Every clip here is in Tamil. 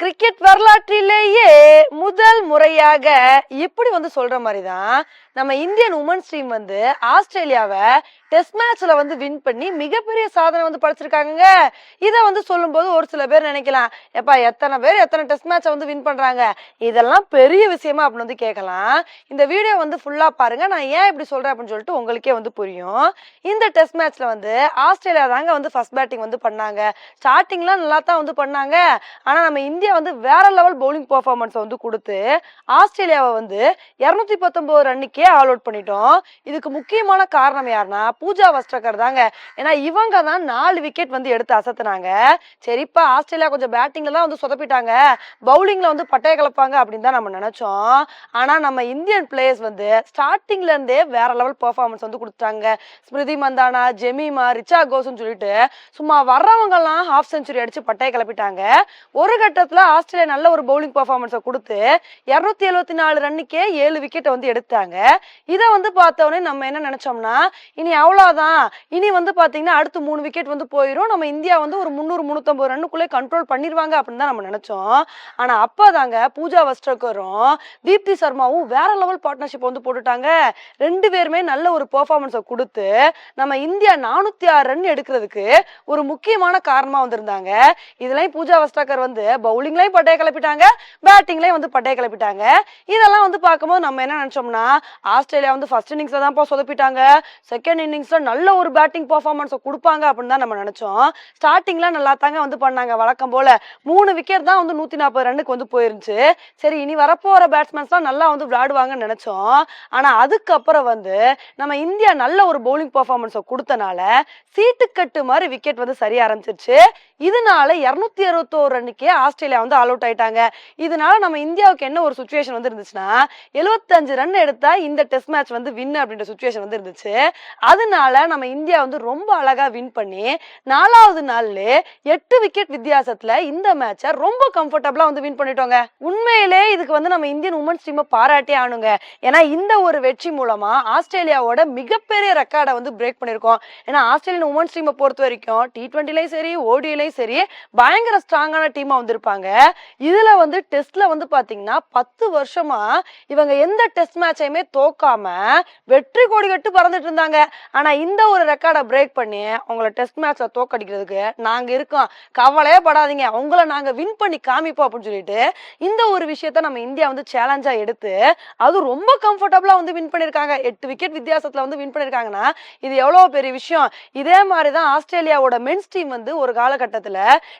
கிரிக்கெட் வரலாற்றிலேயே முதல் முறையாக இப்படி வந்து சொல்ற மாதிரி தான் நம்ம இந்தியன் உமன்ஸ் டீம் வந்து ஆஸ்திரேலியாவை டெஸ்ட் மேட்ச்ல வந்து வின் பண்ணி மிகப்பெரிய சாதனை வந்து படைச்சிருக்காங்க இதை வந்து சொல்லும்போது ஒரு சில பேர் நினைக்கலாம் எப்பா எத்தனை பேர் எத்தனை டெஸ்ட் மேட்சை வந்து வின் பண்றாங்க? இதெல்லாம் பெரிய விஷயமா அப்படின்னு வந்து கேட்கலாம். இந்த வீடியோ வந்து ஃபுல்லா பாருங்க. நான் ஏன் இப்படி சொல்றேன் அப்படின்னு சொல்லிட்டு உங்களுக்கே வந்து புரியும். இந்த டெஸ்ட் மேட்ச்ல வந்து ஆஸ்திரேலியா தாங்க வந்து ஃபர்ஸ்ட் பேட்டிங் வந்து பண்ணாங்க. ஸ்டார்டிங்லாம் நல்லா தான் வந்து பண்ணாங்க. ஆனா நம்ம இந்தியா வந்து வேற லெவல் பவுலிங் பெர்ஃபார்மன்ஸ் வந்து கொடுத்து ஆஸ்திரேலியாவை வந்து இரநூத்தி பத்தொன்பது ரன்னுக்கே ஆல் அவுட் பண்ணிட்டோம். இதுக்கு முக்கியமான காரணம் யாருன்னா பூஜா வஸ்ட்ரகர் தாங்க. ஏன்னா இவங்க தான் நாலு விக்கெட் வந்து எடுத்து அசத்துனாங்க. சரிப்பா ஆஸ்திரேலியா கொஞ்சம் பேட்டிங்ல தான் வந்து சொதப்பிட்டாங்க. பவுலிங்ல வந்து பட்டைய கலப்பாங்க அப்படின்னு தான் நம்ம நினைச்சோம். ஆனா நம்ம இந்தியன் பிளேயர்ஸ் வந்து ஸ்டார்டிங்ல இருந்தே வேற லெவல் பர்ஃபார்மன்ஸ் வந்து கொடுத்தாங்க ஸ்மிருதி மந்தானா ஜெமிமா ரிச்சா கோஸ்னு சொல்லிட்டு சும்மா வர்றவங்க எல்லாம் ஹாஃப் செஞ்சுரி அடிச்சு பட்டைய கிளப்பிட்டாங்க ஒரு கட்டத்தில் ஆஸ்திரேலியா நல்ல ஒரு பவுலிங் பர்ஃபார்மன்ஸை கொடுத்து இருநூத்தி எழுபத்தி நாலு ரன்னுக்கே ஏழு விக்கெட்டை வந்து எடுத்தாங்க. இதை வந்து பார்த்தோன்னே நம்ம என்ன நினைச்சோம்னா இனி அவ்வளோதான் இனி வந்து பார்த்தீங்கன்னா அடுத்து மூணு விக்கெட் வந்து போயிடும் நம்ம இந்தியா வந்து ஒரு முந்நூறு முந்நூற்றம்பது ரன்னுக்குள்ளே கண்ட்ரோல் பண்ணிடுவாங்க அப்படின்னு தான் நம்ம நினைச்சோம். அப்போ தாங்க பூஜா வஸ்டக்கரும் தீப்தி சர்மாவும் வேற லெவல் பார்ட்னர்ஷிப் வந்து போட்டுட்டாங்க. ரெண்டு பேருமே நல்ல ஒரு பெர்ஃபார்மன்ஸை கொடுத்து நம்ம இந்தியா நானூத்தி ஆறு ரன் எடுக்கிறதுக்கு ஒரு முக்கியமான காரணமாக வந்திருந்தாங்க. இதுலயும் பூஜா வஸ்டாக்கர் வந்து பவுலிங்லயும் பட்டைய கிளப்பிட்டாங்க பேட்டிங்லயும் வந்து பட்டைய கிளப்பிட்டாங்க. இதெல்லாம் வந்து பார்க்கும்போது நம்ம என்ன நினைச்சோம்னா ஆஸ்திரேலியா வந்து ஃபர்ஸ்ட் இன்னிங்ஸ்ல தான் சொதப்பிட்டாங்க. செகண்ட் இன்னிங்ஸ்ல நல்ல ஒரு பேட்டிங் பர்ஃபார்மன்ஸை கொடுப்பாங்க அப்படின்னு தான் நம்ம நினைச்சோம். ஸ்டார்டிங்ல நல்லா தாங்க வந்து பண்ணாங்க வழக்கம் போல. மூணு விக்கெட் தான் வந்து நூத்தி நாற்பது ரன்னுக்கு வந்து போயிருந்துச்சு. சரி இனி வரப்போற பேட்ஸ்மேன்ஸ்லாம் நல்லா வந்து விளையாடுவாங்கன்னு நினைச்சோம். ஆனா அதுக்கப்புறம் வந்து நம்ம இந்தியா நல்ல ஒரு பவுலிங் பர்ஃபார்மன்ஸை கொடுத்தனால சீட்டுக்கட்டு மாதிரி விக்கெட் வந்து சரிய ஆரம்பிச்சிருச்சு. இதனால இரநூத்தி அறுபத்தோரு ரன்னுக்கே ஆஸ்திரேலியா வந்து ஆல் அவுட் ஆயிட்டாங்க. இதனால நம்ம இந்தியாவுக்கு என்ன ஒரு சுச்சுவேஷன் வந்து இருந்துச்சுன்னா எழுபத்தஞ்சு ரன் எடுத்தா இந்த டெஸ்ட் மேட்ச் வந்து வின் அப்படின்ற சுச்சுவேஷன் வந்து இருந்துச்சு அதனால நம்ம இந்தியா வந்து ரொம்ப அழகா வின் பண்ணி நாலாவது நாள்ல எட்டு விக்கெட் வித்தியாசத்துல இந்த மேட்சை ரொம்ப கம்ஃபர்டபுளா வந்து வின் பண்ணிட்டோங்க. உண்மையிலே இதுக்கு வந்து நம்ம இந்தியன் உமன்ஸ் டீமை பாராட்டே ஆனுங்க ஏன்னா இந்த ஒரு வெற்றி மூலமா ஆஸ்திரேலியாவோட மிகப்பெரிய ரெக்கார்டை வந்து பிரேக் பண்ணிருக்கோம். ஏன்னா ஆஸ்திரேலியன் உமன்ஸ் டீமை பொறுத்த வரைக்கும் டி ட்வெண்ட்டிலையும் சரி ஓடியிலையும் சரி பயங்கர ஸ்ட்ராங்கான டீமா வந்திருப்பாங்க. இதுல வந்து டெஸ்ட்ல வந்து பாத்தீங்கன்னா பத்து வருஷமா இவங்க எந்த டெஸ்ட் மேட்சையுமே தோக்காம வெற்றி கோடி கட்டு பறந்துட்டு இருந்தாங்க. ஆனா இந்த ஒரு ரெக்கார்டை பிரேக் பண்ணி அவங்கள டெஸ்ட் மேட்ச்ல தோக்கடிக்கிறதுக்கு நாங்க இருக்கோம். கவலையே படாதீங்க. அவங்கள நாங்க வின் பண்ணி காமிப்போம் அப்படின்னு சொல்லிட்டு இந்த ஒரு விஷயத்த நம்ம இந்தியா வந்து சேலஞ்சா எடுத்து அது ரொம்ப கம்ஃபர்டபுளா வந்து வின் பண்ணிருக்காங்க. எட்டு விக்கெட் வித்தியாசத்துல வந்து வின் பண்ணிருக்காங்கன்னா இது எவ்வளவு பெரிய விஷயம்? இதே மாதிரி தான் ஆஸ்திரேலியாவோட மென்ஸ் டீம் வந்து ஒரு காலகட்டத்துல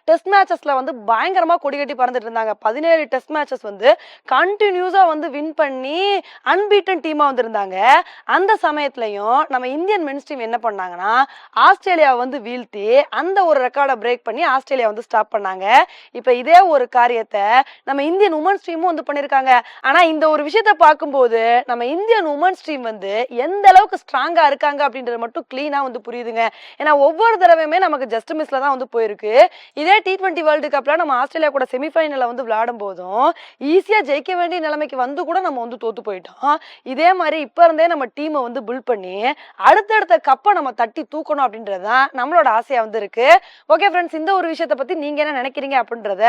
டெஸ்ட் மேட்சஸ்ல வந்து பயங்கரமா கொடி கட்டி பறந்துட்டு இருந்தாங்க. பதினேழு டெஸ்ட் மேட்சஸ் வந்து கண்டினியூஸா வந்து வின் பண்ணி அன்பீட்டன் டீமா வந்திருந்தாங்க. அந்த சமயத்துலயும் நம்ம இந்தியன் மென்ஸ் டீம் என்ன பண்ணாங்கன்னா ஆஸ்திரேலியா வந்து வீழ்த்தி அந்த ஒரு ரெக்கார்டை பிரேக் பண்ணி ஆஸ்திரேலியா வந்து ஸ்டாப் பண்ணாங்க. இப்போ இதே ஒரு காரியத்தை நம்ம இந்தியன் உமன்ஸ் டீமும் வந்து பண்ணியிருக்காங்க ஆனா இந்த ஒரு விஷயத்த பார்க்கும்போது நம்ம இந்தியன் உமன்ஸ் டீம் வந்து எந்த அளவுக்கு ஸ்ட்ராங்கா இருக்காங்க அப்படின்றது மட்டும் கிளீனா வந்து புரியுதுங்க. ஏன்னா ஒவ்வொரு தடவையுமே நமக்கு ஜஸ்ட் மிஸ்ல தான் வந்து போயிருக்கு. இதே டி டுவெண்ட்டி வேர்ல்டு கப்ல நம்ம ஆஸ்திரேலியா கூட செமிஃபைனல்ல வந்து விளையாடும் போதும் ஈஸியா ஜெயிக்க வேண்டிய நிலைமைக்கு வந்து கூட நம்ம வந்து தோத்து போயிட்டோம். இதே மாதிரி இப்ப இருந்தே நம்ம டீமை வந்து பில்ட் பண்ணி அடுத்தடுத்த கப்பை நம்ம தட்டி தூக்கணும் அப்படின்றது தான் நம்மளோட ஆசையா வந்து இருக்கு. ஓகே ஃப்ரெண்ட்ஸ் இந்த ஒரு விஷயத்தை பத்தி நீங்க என்ன நினைக்கிறீங்க அப்படின்றத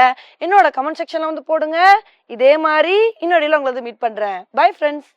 என்னோட கமெண்ட் செக்ஷன்ல வந்து போடுங்க. இதே மாதிரி இன்னொரு உங்களை மீட் பண்றேன். Bye friends